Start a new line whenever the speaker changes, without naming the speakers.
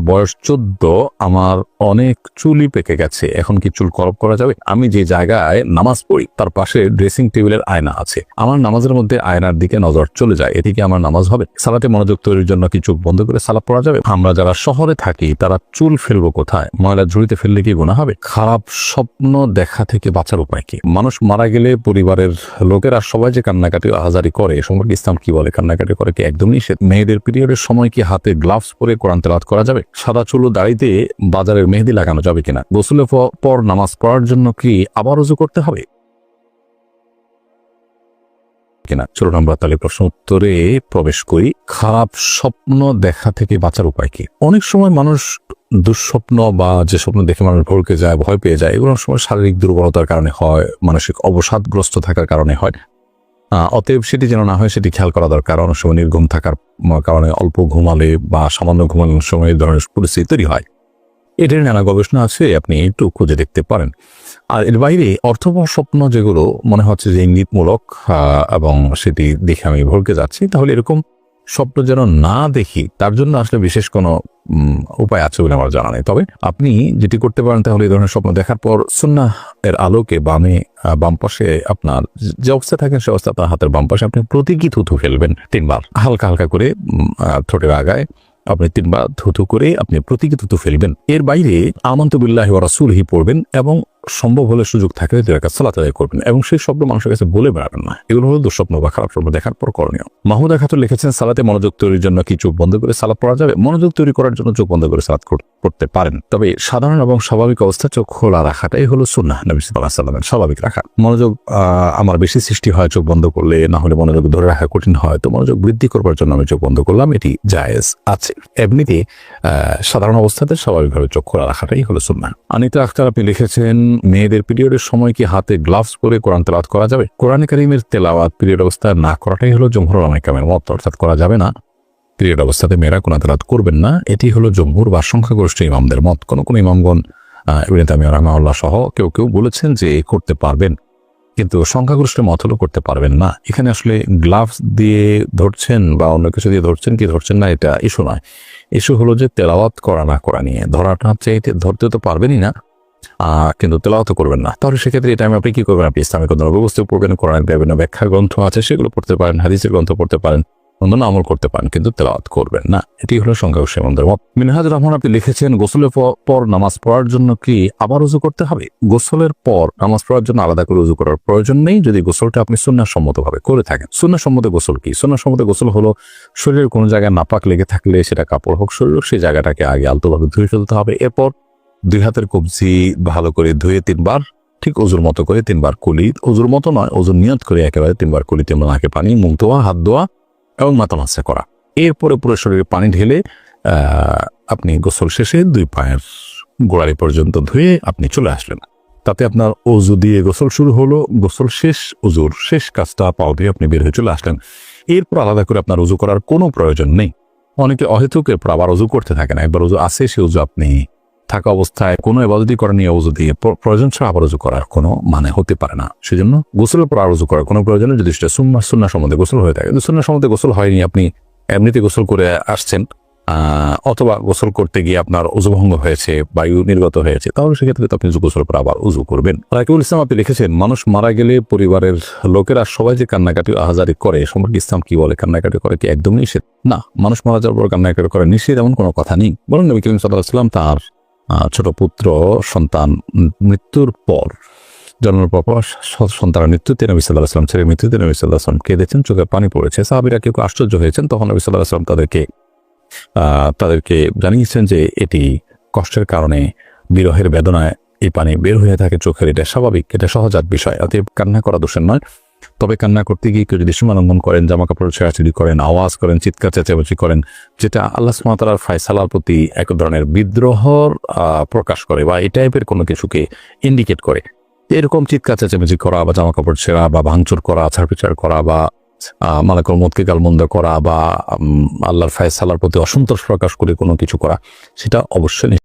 বয়স চোদ্দ, আমার অনেক চুলই পেকে গেছে। এখন কি চুল করপ করা যাবে? আমি যে জায়গায় নামাজ পড়ি, তার পাশে ড্রেসিং টেবিলের আয়না আছে। আমার নামাজের মধ্যে আয়নার দিকে নজর চলে যায়। এদিকে আমার নামাজ হবে? সালাতে মনোযোগ তৈরির জন্য কি চোখ বন্ধ করে সালাপ পড়া যাবে? আমরা যারা শহরে থাকি, তারা চুল ফেলব কোথায়? ময়লা ঝুড়িতে ফেললে কি গুণা হবে? খারাপ স্বপ্ন দেখা থেকে বাঁচার উপায় কি? মানুষ মারা গেলে পরিবারের লোকেরা সবাই যে কান্নাকাটি আহাজারি করে সম্পর্কে ইসলাম কি বলে? কান্নাকাটি করে কি একদম নিষেধ? মেয়েদের পিরিয়ডের সময় কি হাতে গ্লাভস পরে কোরআন তেলাওয়াত করা যাবে? সাদা চুলো দাড়িতে বাজারের মেহেদি লাগানো যাবে কিনা? গোসলের পর নামাজ পড়ার জন্য কি আবার উজু করতে হবে? কিনা? চলুন আমরা তাহলে প্রশ্ন উত্তরে প্রবেশ করি। খারাপ স্বপ্ন দেখা থেকে বাঁচার উপায় কি? অনেক সময় মানুষ দুঃস্বপ্ন বা যে স্বপ্ন দেখে মানুষ ভরকে যায়, ভয় পেয়ে যায়, এগুলো সময় শারীরিক দুর্বলতার কারণে হয়, মানসিক অবসাদগ্রস্ত থাকার কারণে হয়। অতএব সেটি যেন না হয়, সেটি খেয়াল করা দরকার। অনেক সময় নির্ঘুম থাকার কারণে অল্প ঘুমালে বা সামান্য ঘুমানোর সময় এই ধরনের পরিস্থিতি তৈরি হয়। এটার নানা গবেষণা আছে, আপনি একটু খুঁজে দেখতে পারেন। আর এর বাইরে অর্থবহ স্বপ্ন যেগুলো মনে হচ্ছে যে ইঙ্গিতমূলক এবং সেটি দেখে আমি ভরকে যাচ্ছি, তাহলে এরকম স্বপ্ন যেন না দেখি, তার জন্য আসলে বিশেষ কোনো উপায় আছে বলে আমার জানা নেই। তবে আপনি যেটি করতে পারেন তাহলে এই ধরনের স্বপ্ন দেখার পর সুন্নাহ এর আলোকে বামে বাম পাশে আপনার যে অবস্থায় থাকেন সে অবস্থা আপনার হাতের বাম পাশে আপনি প্রতীকী থুথু ফেলবেন তিনবার। হালকা হালকা করে ঠোঁটের আগায় আপনি তিনবার থুথু করে আপনি প্রতীকী থুথু ফেলবেন। এর বাইরে আমন্তবিল্লাহ রাসুলহি পড়বেন এবং সম্ভব হলে সুযোগ থাকে দুই রাকাত সালাত আদায় করবেন এবং সেই শব্দ মানুষের কাছে বলে বেড়াবেন না। এগুলো হলো দুঃস্বপ্ন বা খারাপ স্বপ্ন দেখার পর করণীয়। মাহুদা খাতুন লিখেছেন, সালাতে মনোযোগ তৈরির জন্য কি চোখ বন্ধ করে সালাত পড়া যাবে? মনোযোগ তৈরি করার জন্য চোখ বন্ধ করে সালাত করতে পারেন। তবে সাধারণ এবং স্বাভাবিক অবস্থা চোখ খোলা রাখাটাই হলো সুন্নাহ নবী সাল্লামের স্বাভাবিক রাখা। মনোযোগ আমার বেশি সৃষ্টি হয় চোখ বন্ধ করলে, না হলে মনোযোগ ধরে রাখা কঠিন হয়। তো মনোযোগ বৃদ্ধি করবার জন্য আমি চোখ বন্ধ করলাম, এটি জায়েজ আছে। এমনিতে সাধারণ অবস্থাতে স্বাভাবিকভাবে চোখ খোলা রাখাটাই হলো সুন্নাহ। আনিতা আখতার আপনি লিখেছেন মেয়েদের পিরিয়ডের সময় কি হাতে গ্লাভস পরে কোরআন তেলাওয়াত করা যাবে? কোরআন কারিমের তেলাওয়াত পিরিয়ড অবস্থায় না করাটাই হলো জমহুর কামের মত, অর্থাৎ করা যাবে না। পিরিয়ড অবস্থাতে মেয়েরা কোরআন তেলাওয়াত করবেন না, এটি হলো জমহুর বা সংখ্যাগরিষ্ঠ ইমামদের মত। কোন কোন ইমামগণ ইবনে তামিয়া রহমাউল্লাহ সহ কেউ কেউ বলেছেন যে করতে পারবেন, কিন্তু সংখ্যাগরিষ্ঠ মত হলো করতে পারবেন না। এখানে আসলে গ্লাভস দিয়ে ধরছেন বা অন্য কিছু দিয়ে ধরছেন, কি ধরছেন না, এটা ইস্যু নয়। ইস্যু হলো যে তেলাওয়াত করা না করা নিয়ে। ধরাটা চাইতে, ধরতে তো পারবেনই না কিন্তু তেলাওয়াত করবেন না। তাহলে সেক্ষেত্রে এই টাইমে আপনি কি করবেন? আপনি ইসলামিক ব্যবস্থা পড়বেন, কোরআন বিভিন্ন ব্যাখ্যা গ্রন্থ আছে, সেগুলো পড়তে পারেন, হাদিসের গ্রন্থ পড়তে পারেন, অন্যান্য আমল করতে পারেন, কিন্তু তেলাওয়াত করবেন না। এটি হলো সংখ্যা সেমন্দের মত। মিনহাজ রহমান, আপনি লিখেছেন, গোসলের পর নামাজ পড়ার জন্য কি আবার উজু করতে হবে? গোসলের পর নামাজ পড়ার জন্য আলাদা করে উজু করার প্রয়োজন নেই, যদি গোসলটা আপনি সুন্নাহ সম্মতভাবে করে থাকেন। সুন্নাহ সম্মত গোসল কি? সুন্নাহ সম্মত গোসল হলো শরীরের কোনো জায়গায় নাপাক লেগে থাকলে সেটা কাপড় হোক, শরীর সেই জায়গাটাকে আগে আলতোভাবে ধুয়ে ফেলতে হবে। এরপর দুই হাতের কবজি ভালো করে ধুয়ে তিনবার, ঠিক অজুর মতো করে তিনবার কুলি। অজুর মতো নয় অজুর নিয়ত করে একেবারে তিনবার কুলিতে নাকে পানি, মুখ ধোয়া, হাত ধোয়া এবং মাথা মাসা করা। এরপরে পুরো শরীরে পানি ঢেলে আপনি গোসল শেষে দুই পায়ের গোড়ালি পর্যন্ত ধুয়ে আপনি চলে আসলেন। তাতে আপনার অজু দিয়ে গোসল শুরু হলো, গোসল শেষ অজুর শেষ কাজটা পাও দিয়ে আপনি বের হয়ে চলে আসলেন। এরপর আলাদা করে আপনার উজু করার কোনো প্রয়োজন নেই। অনেকে অহেতুক এরপর আবার উজু করতে থাকে না একবার উজু আসে সে উজু আপনি থাকা অবস্থায় কোনো এবাদতি করা নিয়ে উজু দিয়ে প্রয়োজন ছাড়া আবার উজু করার কোনো মানে হতে পারে না। সেজন্য গোসলের পর আর উজু করার কোনো প্রয়োজন যদি সেটা সুন্না সুন্না সম্বন্ধে গোসল হয়ে থাকে। সুন্না সম্বন্ধে গোসল হয়নি, আপনি এমনিতে গোসল করে আসছেন অথবা গোসল করতে গিয়ে আপনার উজুভঙ্গ হয়েছে বায়ু নির্গত হয়েছে, তাহলে সেক্ষেত্রে আপনি গোসল পর আবার উজু করবেন। রাকিবুল ইসলাম, আপনি লিখেছেন মানুষ মারা গেলে পরিবারের লোকেরা সবাই যে কান্নাকাটি আহাজারি করে সম্পর্কে ইসলাম কি বলে, কান্নাকাটি করে কি একদম নিষেধ? না, মানুষ মারা যাওয়ার পর কান্নাকাটি করে নিষেধ এমন কোনো কথা নেই। বরং নবী করিম সাল্লাহ সাল্লাম তার ছোট পুত্র, সন্তান, মৃত্যুর পর, জন্মের পর সন্তানের মৃত্যুতে নবী সাল্লাহ আসলাম ছেলে মৃত্যুতে নবী সাল্লাহ আসলাম কেঁদেছেন, চোখে পানি পড়েছে। সাহাবিরা কেউ আশ্চর্য হয়েছেন। তখন নবী আসলাম তাদেরকে তাদেরকে জানিয়েছেন যে এটি কষ্টের কারণে বিরহের বেদনায় এই পানি বের হয়ে থাকে চোখের। এটা স্বাভাবিক, এটা সহজাত বিষয়। অতএব কান্না করা দোষের নয়। তবে কান্না করতে গিয়ে কেউ যদি সীমা লঙ্ঘন করেন জামা কাপড় ছেঁড়াছিড়ি করেন আওয়াজ করেন চিৎকার চেঁচামেচি করেন যেটা আল্লাহ সুমাতার ফায়সালার প্রতি এক ধরনের বিদ্রোহর প্রকাশ করে বা এই টাইপের কোনো কিছুকে ইন্ডিকেট করে। এরকম চিৎকার চেঁচামেচি করা বা জামা কাপড় ছেঁড়া বা ভাঙচুর করা আছাড় পিছাড় করা বা আহ, মালাকুল মতকে গালমন্দ করা বা আল্লাহর ফায়সালার প্রতি অসন্তোষ প্রকাশ করে কোনো কিছু করা সেটা অবশ্যই